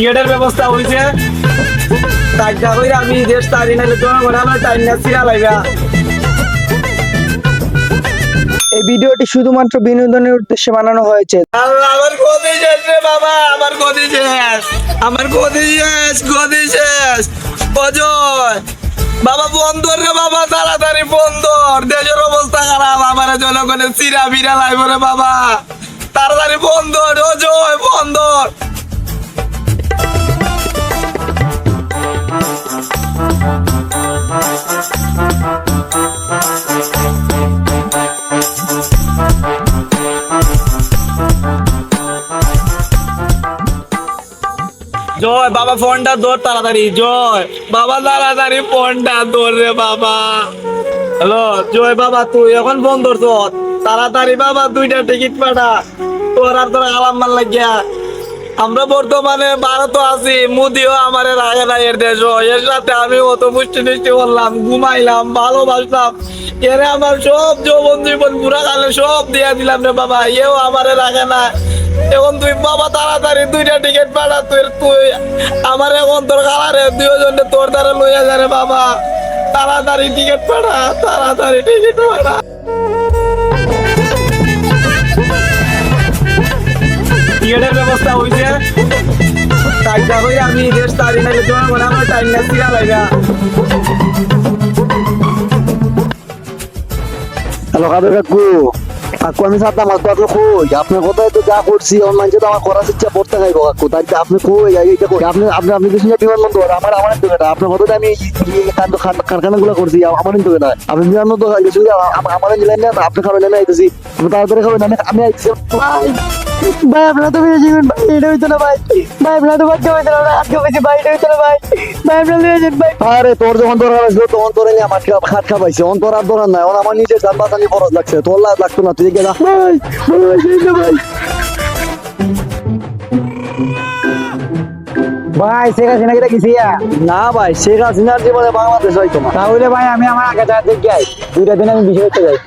টিকেটের ব্যবস্থা হয়েছে টাকা কইরা আমি দেশ তারি নাইলে আমার টাইম না সিরা লাইবা এই ভিডিওটি শুধুমাত্র বিনোদনের উদ্দেশ্যে বানানো হয়েছে। আমার গদি শেষ রে বাবা আমার গদি শেষ আমার গদি শেষ গদি শেষ। অজয় বাবা বন্দর রে বাবা তাড়াতাড়ি বন্দর। দেশের অবস্থা খারাপ আমার জনগণের চিরা বিরা লাইব রে বাবা। তাড়াতাড়ি বন্দর অজয় বন্দর। জয় বাবা, ফোনটা ধর তাড়াতাড়ি, জয়। বাবা, তাড়াতাড়ি ফোনটা ধর রে বাবা। হ্যালো, জয় বাবা, তুই এখন ফোন ধরছ? তাড়াতাড়ি বাবা, দুইটা টিকিট পাঠা। তোর আর তোর আলাম মাল লাগিয়া। আমরা বর্তমানে ভারত আছি, মোদিও আমার রাগে না এর দেশ এর সাথে আমি অত পুষ্টি টুষ্টি করলাম, ঘুমাইলাম, ভালোবাসলাম। এরে আমার সব যৌবন জীবন পুরা কালে সব দিয়ে দিলাম রে বাবা, এও আমার রাগে না। এখন তুই বাবা তাড়াতাড়ি দুইটা টিকিট পাঠা তুই তুই আমার এখন তোর কালারে দুজনে তোর দ্বারা লইয়া যা রে বাবা। তাড়াতাড়ি টিকিট পাঠা তাড়াতাড়ি টিকিট পাঠা টিকিটের ব্যবস্থা হয়েছে টাইটা কইরা আমি দেশ তারি নাইলে জনগণ আমার টাইম না সিরা লাইবা হ্যালো কাদের কাকু। কাকু, আমি কাকু আপনি কই? আপনার কোথায় তো যা করছি আমার করার ইচ্ছা পড়তে খাইব কাকু। তাই আপনি কই? কই আপনি আপনি আপনি কিছু বিমানবন্দর, আমার আমার তো আপনার কোথায় আমি কারখানা গুলো করছি? আমার তো আপনি বিমানবন্দর আমার জেলায় না, আপনি খাবেন না আইতেছি। আপনি তাড়াতাড়ি খাবেন আমি আইতেছি। ভাই আপনারা তো বেশি জীবন ভাই এটা হইতো না ভাই। ভাই আপনারা তো বাচ্চা হইতো না আজকে বেশি ভাই এটা হইতো না ভাই। ভাই আপনারা যান ভাই। আরে তোর যখন তোর আসলো তখন তোর নিয়ে আমার খাট খাবাইছে অন তোর আর দৌড়ান নাই অন আমার নিজের যান বাঁচানি খরচ লাগছে। তোর লাগ লাগতো না তুই গেলা ভাই ভাই ভাই। ভাই শেখ হাসিনা কি দেখেছি না ভাই শেখ হাসিনার জীবনে বাংলাদেশ হয়তো না। তাহলে ভাই আমি আমার আগে যা দেখি আই। দুইটা দিন আমি বিষয় করতে যাই।